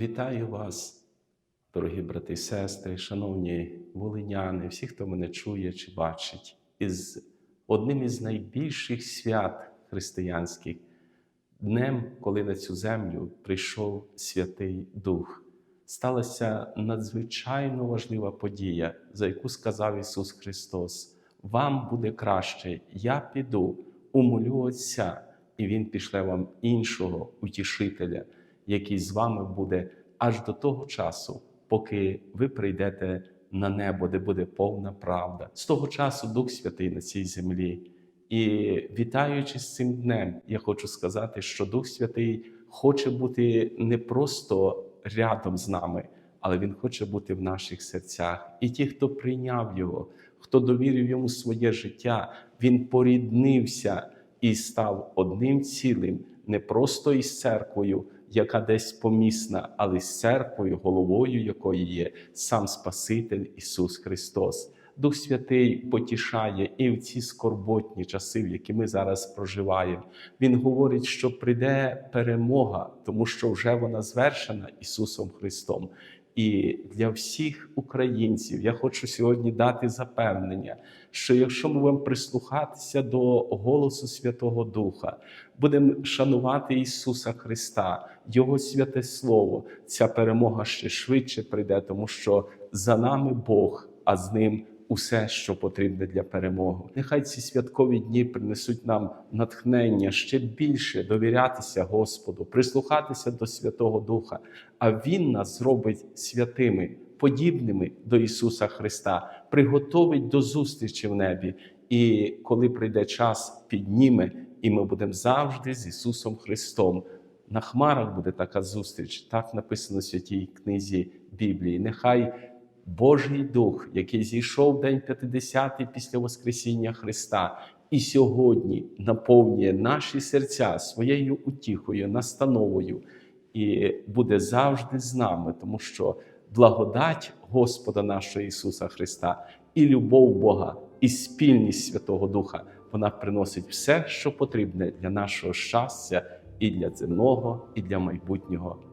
Вітаю вас, дорогі брати і сестри, шановні волиняни, всі, хто мене чує чи бачить, із одним із найбільших свят християнських, днем, коли на цю землю прийшов Святий Дух. Сталася надзвичайно важлива подія, за яку сказав Ісус Христос: Вам буде краще, я піду, умолю Отця, і Він пішле вам іншого утішителя, який з вами буде аж до того часу, поки ви прийдете на небо, де буде повна правда. З того часу Дух Святий на цій землі. І вітаючи з цим днем, я хочу сказати, що Дух Святий хоче бути не просто рядом з нами, але Він хоче бути в наших серцях. І ті, хто прийняв Його, хто довірив йому своє життя, він поріднився і став одним цілим, не просто із церквою, яка десь помісна, але з церквою, головою якої є сам Спаситель Ісус Христос. Дух Святий потішає і в ці скорботні часи, в які ми зараз проживаємо. Він говорить, що прийде перемога, тому що вже вона звершена Ісусом Христом. І для всіх українців я хочу сьогодні дати запевнення, що якщо ми будемо прислухатися до голосу Святого Духа, будемо шанувати Ісуса Христа, Його святе Слово, ця перемога ще швидше прийде, тому що за нами Бог, а з ним усе, що потрібне для перемоги. Нехай ці святкові дні принесуть нам натхнення ще більше довірятися Господу, прислухатися до Святого Духа, а Він нас зробить святими, подібними до Ісуса Христа, приготовить до зустрічі в небі. І коли прийде час, підніме, і ми будемо завжди з Ісусом Христом. На хмарах буде така зустріч, так написано в святій книзі Біблії. Нехай Божий Дух, який зійшов в день П'ятидесятий після Воскресіння Христа, і сьогодні наповнює наші серця своєю утіхою, настановою, і буде завжди з нами, тому що благодать Господа нашого Ісуса Христа і любов Бога, і спільність Святого Духа вона приносить все, що потрібне для нашого щастя і для земного, і для майбутнього.